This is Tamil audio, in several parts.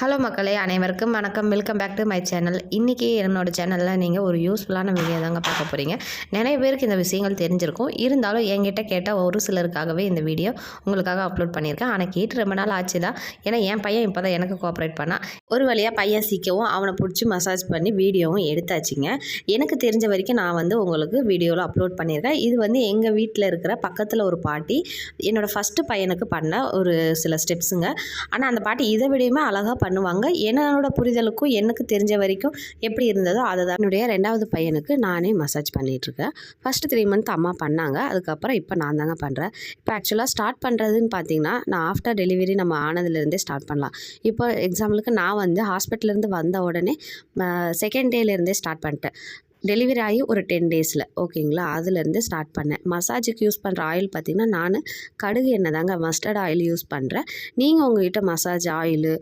ஹலோ மக்களே அனைவருக்கும் வணக்கம். Welcome back to my channel இன்றைக்கி என்னோட சேனலில் நீங்கள் ஒரு யூஸ்ஃபுல்லான வீடியோ தாங்க பார்க்க போகிறீங்க நிறைய பேருக்கு இந்த விஷயங்கள் தெரிஞ்சிருக்கும். இருந்தாலும் என்கிட்ட கேட்டால் ஒரு சிலருக்காகவே இந்த வீடியோ உங்களுக்காக அப்லோட் பண்ணியிருக்கேன். ஆனால் கேட்டு ரொம்ப நாள் ஆச்சு தான் ஏன்னா என் பையன் இப்போ தான் எனக்கு கோஆப்ரேட் பண்ணால் ஒரு வழியாக பையன் சீக்கவும் அவனை பிடிச்சி மசாஜ் பண்ணி வீடியோவும் எடுத்தாச்சுங்க. எனக்கு தெரிஞ்ச வரைக்கும் நான் வந்து உங்களுக்கு வீடியோவில் அப்லோட் பண்ணியிருக்கேன். இது வந்து எங்கள் வீட்டில் இருக்கிற பக்கத்தில் ஒரு பாட்டி என்னோடய ஃபஸ்ட்டு பையனுக்கு பண்ண ஒரு சில ஸ்டெப்ஸுங்க ஆனால் அந்த பாட்டி இதை விடையுமே அழகாக பண்ணுவாங்க. என்னோட புரிதலுக்கும் எனக்கு தெரிஞ்ச வரைக்கும் எப்படி இருந்ததோ அதை தான் என்னுடைய ரெண்டாவது பையனுக்கு நானே மசாஜ் பண்ணிகிட்ருக்கேன் ஃபஸ்ட்டு த்ரீ மந்த் அம்மா பண்ணாங்க. அதுக்கப்புறம் இப்போ நான் தாங்க பண்ணுறேன் இப்போ ஆக்சுவலாக ஸ்டார்ட் பண்ணுறதுன்னு பார்த்தீங்கன்னா நான் ஆஃப்டர் டெலிவரி நம்ம ஆனதுலேருந்தே ஸ்டார்ட் பண்ணலாம். இப்போ எக்ஸாம்பிளுக்கு நான் வந்து ஹாஸ்பிட்டல்லேருந்து வந்த உடனே செகண்ட் டேலேருந்தே ஸ்டார்ட் பண்ணிட்டேன். டெலிவரி ஆகி ஒரு டென் டேஸில் ஓகேங்களா? அதுலேருந்து ஸ்டார்ட் பண்ணேன். மசாஜுக்கு யூஸ் பண்ணுற ஆயில் பார்த்திங்கன்னா நான் கடுகு எண்ணெய் தாங்க மஸ்டர்ட் ஆயில் யூஸ் பண்ணுறேன் நீங்கள் உங்ககிட்ட மசாஜ் ஆயிலு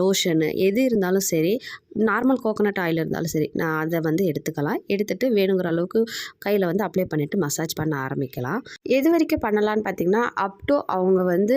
லோஷனு எது இருந்தாலும் சரி நார்மல் கோகோனட் ஆயில் இருந்தாலும் சரி நான் அதை வந்து எடுத்துக்கலாம். எடுத்துகிட்டு வேணுங்கிற அளவுக்கு கையில் வந்து அப்ளை பண்ணிவிட்டு மசாஜ் பண்ண ஆரம்பிக்கலாம். எது வரைக்கும் பண்ணலான்னு பார்த்திங்கன்னா அப் டு அவங்க வந்து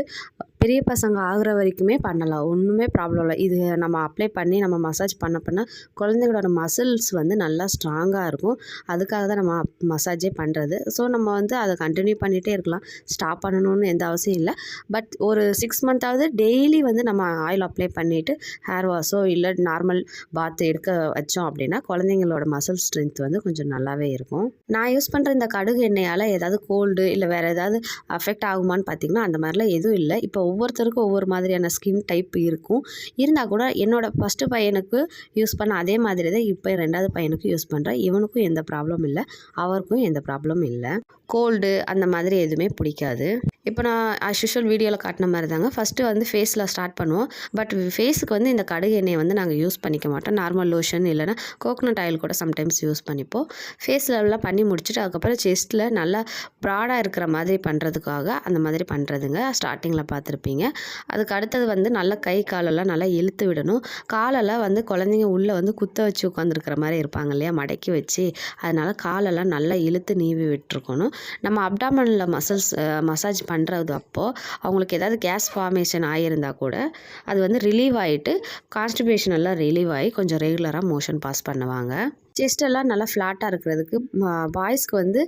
பெரிய பசங்க ஆகிற வரைக்குமே பண்ணலாம். ஒன்றுமே ப்ராப்ளம் இல்லை. இது நம்ம அப்ளை பண்ணி நம்ம மசாஜ் பண்ண பண்ண குழந்தைங்களோட மசில்ஸ் வந்து நல்லா ஸ்ட்ராங்காக இருக்கும். அதுக்காக தான் நம்ம மசாஜே பண்ணுறது ஸோ நம்ம வந்து அதை கண்டினியூ பண்ணிகிட்டே இருக்கலாம். ஸ்டாப் பண்ணணும்னு எந்த அவசியம் இல்லை. பட் ஒரு சிக்ஸ் மந்த்தாவது டெய்லி வந்து நம்ம ஆயில் அப்ளை பண்ணிவிட்டு ஹேர் வாஷோ இல்லை நார்மல் பாத் எடுக்க வச்சோம் அப்படின்னா குழந்தைங்களோட மசில் ஸ்ட்ரென்த் வந்து கொஞ்சம் நல்லாவே இருக்கும். நான் யூஸ் பண்ணுற இந்த கடுகு எண்ணெயால் ஏதாவது கோல்டு இல்லை வேறு ஏதாவது அஃபெக்ட் ஆகுமான்னு பார்த்தீங்கன்னா அந்த மாதிரிலாம் எதுவும் இல்லை. இப்போ ஒவ்வொருத்தருக்கும் ஒவ்வொரு மாதிரியான ஸ்கின் டைப் இருக்கும். இருந்தால் கூட என்னோடய ஃபஸ்ட்டு பையனுக்கு யூஸ் பண்ண அதே மாதிரி தான் இப்போ ரெண்டாவது பையனுக்கும் யூஸ் பண்ணுறேன் இவனுக்கும் எந்த ப்ராப்ளம் இல்லை. அவருக்கும் எந்த ப்ராப்ளம் இல்லை. கோல்டு அந்த மாதிரி எதுவுமே பிடிக்காது. இப்போ நான் ஆஸ் யூஷுவல் வீடியோவில் காட்டின மாதிரி தாங்க ஃபஸ்ட்டு வந்து ஃபேஸில் ஸ்டார்ட் பண்ணுவோம். பட் ஃபேஸுக்கு வந்து இந்த கடுகு எண்ணெயை வந்து நாங்கள் யூஸ் பண்ணிக்க மாட்டோம். நார்மல் லோஷன் இல்லைனா கோகனட் ஆயில் கூட சம்டைம்ஸ் யூஸ் பண்ணிப்போம். ஃபேஸில் பண்ணி முடிச்சுட்டு அதுக்கப்புறம் செஸ்ட்டில் நல்லா ப்ராடாக இருக்கிற மாதிரி பண்ணுறதுக்காக அந்த மாதிரி பண்ணுறதுங்க ஸ்டார்டிங்கில் பார்த்துருப்பீங்க அதுக்கு அடுத்தது வந்து நல்லா கை காலெல்லாம் நல்லா இழுத்து விடணும். காலெல்லாம் வந்து குழந்தைங்க உள்ளே வந்து குத்த வச்சு உட்காந்துருக்கிற மாதிரி இருப்பாங்க இல்லையா? மடக்கி வச்சு. அதனால் காலெல்லாம் நல்லா இழுத்து நீவி விட்டுருக்கணும். நம்ம அப்டாமனில் மசில்ஸ் மசாஜ் பண்ணுறது அப்போது அவங்களுக்கு ஏதாவது கேஸ் ஃபார்மேஷன் ஆகியிருந்தால் கூட அது வந்து ரிலீவ் ஆகிட்டு கான்ஸ்டிபேஷன் எல்லாம் ரிலீவ் ஆகி கொஞ்சம் ரெகுலராக மோஷன் பாஸ் பண்ணுவாங்க. செஸ்டெல்லாம் நல்லா ஃப்ளாட்டாக இருக்கிறதுக்கு பாய்ஸ்க்கு வந்து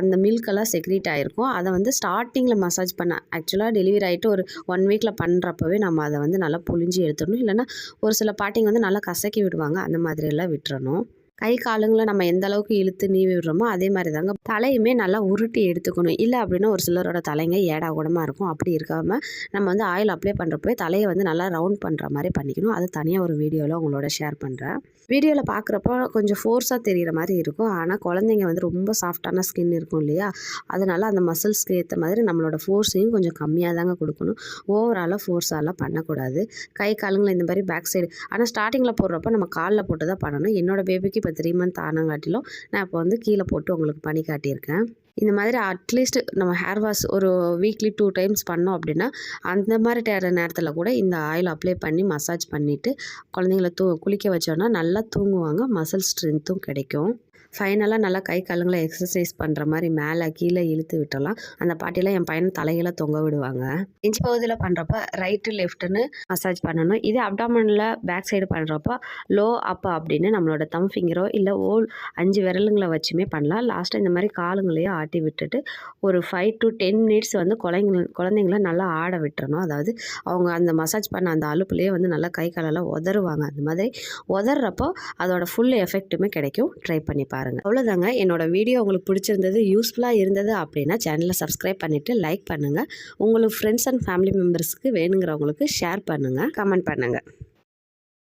அந்த மில்கெல்லாம் செக்ரீட் ஆகிருக்கும் அதை வந்து ஸ்டார்டிங்கில் மசாஜ் பண்ண ஆக்சுவலாக டெலிவரி ஆகிட்டு ஒரு ஒன் வீக்கில் பண்ணுறப்பவே நம்ம அதை வந்து நல்லா புழிஞ்சு எடுத்துடணும். இல்லைன்னா ஒரு சில பாட்டிங்க வந்து நல்லா கசக்கி விடுவாங்க. அந்த மாதிரியெல்லாம் விட்டுறணும். கை காலுங்களை நம்ம எந்த அளவுக்கு இழுத்து நீவி விடுறோமோ அதே மாதிரி தாங்க தலையுமே நல்லா உருட்டி எடுத்துக்கணும். இல்லை அப்படின்னா ஒரு சிலரோட தலைங்க ஏடா கூடமாக இருக்கும். அப்படி இருக்காமல் நம்ம வந்து ஆயில் அப்ளை பண்ணுறப்போ தலையை வந்து நல்லா ரவுண்ட் பண்ணுற மாதிரி பண்ணிக்கணும். அது தனியாக ஒரு வீடியோவில் உங்களோட ஷேர் பண்ணுறேன் வீடியோவில் பார்க்குறப்போ கொஞ்சம் ஃபோர்ஸாக தெரிகிற மாதிரி இருக்கும். ஆனால் குழந்தைங்க வந்து ரொம்ப சாஃப்டான ஸ்கின் இருக்கும் இல்லையா? அதனால் அந்த மசில்ஸ்க்கு ஏற்ற மாதிரி நம்மளோட ஃபோர்ஸையும் கொஞ்சம் கம்மியாக தாங்க கொடுக்கணும் ஓவராலாக ஃபோர்ஸாலாம் பண்ணக்கூடாது. கை காலுங்களை இந்த மாதிரி பேக் சைடு ஆனால் ஸ்டார்டிங்கில் போடுறப்ப நம்ம காலில் போட்டு தான் பண்ணணும் என்னோடய பேபிக்கு இப்போ த்ரீ மந்த் ஆனங்காட்டிலும் நான் இப்போ வந்து கீழே போட்டு உங்களுக்கு பண்ணி காட்டியிருக்கேன். இந்த மாதிரி அட்லீஸ்ட் நம்ம ஹேர் வாஷ் ஒரு வீக்லி டூ டைம்ஸ் பண்ணோம் அப்படின்னா அந்த மாதிரி டே நேரத்தில் கூட இந்த ஆயில் அப்ளை பண்ணி மசாஜ் பண்ணிவிட்டு குழந்தைங்கள தூ குளிக்க வச்சோன்னா நல்லா தூங்குவாங்க மசில் ஸ்ட்ரென்த்தும் கிடைக்கும். ஃபைனலாக நல்லா கை காலுங்களை எக்ஸசைஸ் பண்ணுற மாதிரி மேலே கீழே இழுத்து விட்டலாம் அந்த பாட்டிலாம் என் பையனை தலையில தொங்க விடுவாங்க. இஞ்சி பகுதியில் பண்ணுறப்ப ரைட்டு லெஃப்ட்டுன்னு மசாஜ் பண்ணணும். இதே அப்டாமனில் பேக் சைடு பண்ணுறப்ப லோ அப் அப்படின்னு நம்மளோட தம் ஃபிங்கரோ இல்லை ஓல் அஞ்சு விரலுங்களை வச்சுமே பண்ணலாம். லாஸ்ட்டாக இந்த மாதிரி காலுங்களையும் ஆட்டி விட்டுட்டு ஒரு ஃபைவ் டு டென் மினிட்ஸ் வந்து குழந்தைங்க குழந்தைங்கள நல்லா ஆட விட்டுறணும். அதாவது அவங்க அந்த மசாஜ் பண்ண அந்த அலுப்புலேயே வந்து நல்லா கை காலெல்லாம் உதருவாங்க அந்த மாதிரி உதறப்போ அதோட ஃபுல் எஃபெக்ட்டுமே கிடைக்கும். ட்ரை பண்ணி பாருங்கள் பாருங்கள் அவ்வளோதாங்க என்னோட வீடியோ உங்களுக்கு பிடிச்சிருந்தது யூஸ்ஃபுல்லாக இருந்தது அப்படின்னா சேனலை சப்ஸ்கிரைப் பண்ணிவிட்டு லைக் பண்ணுங்கள் உங்களுக்கு ஃப்ரெண்ட்ஸ் அண்ட் ஃபேமிலி மெம்பர்ஸ்க்கு வேணுங்கிறவங்களுக்கு ஷேர் பண்ணுங்கள் கமெண்ட் பண்ணுங்கள்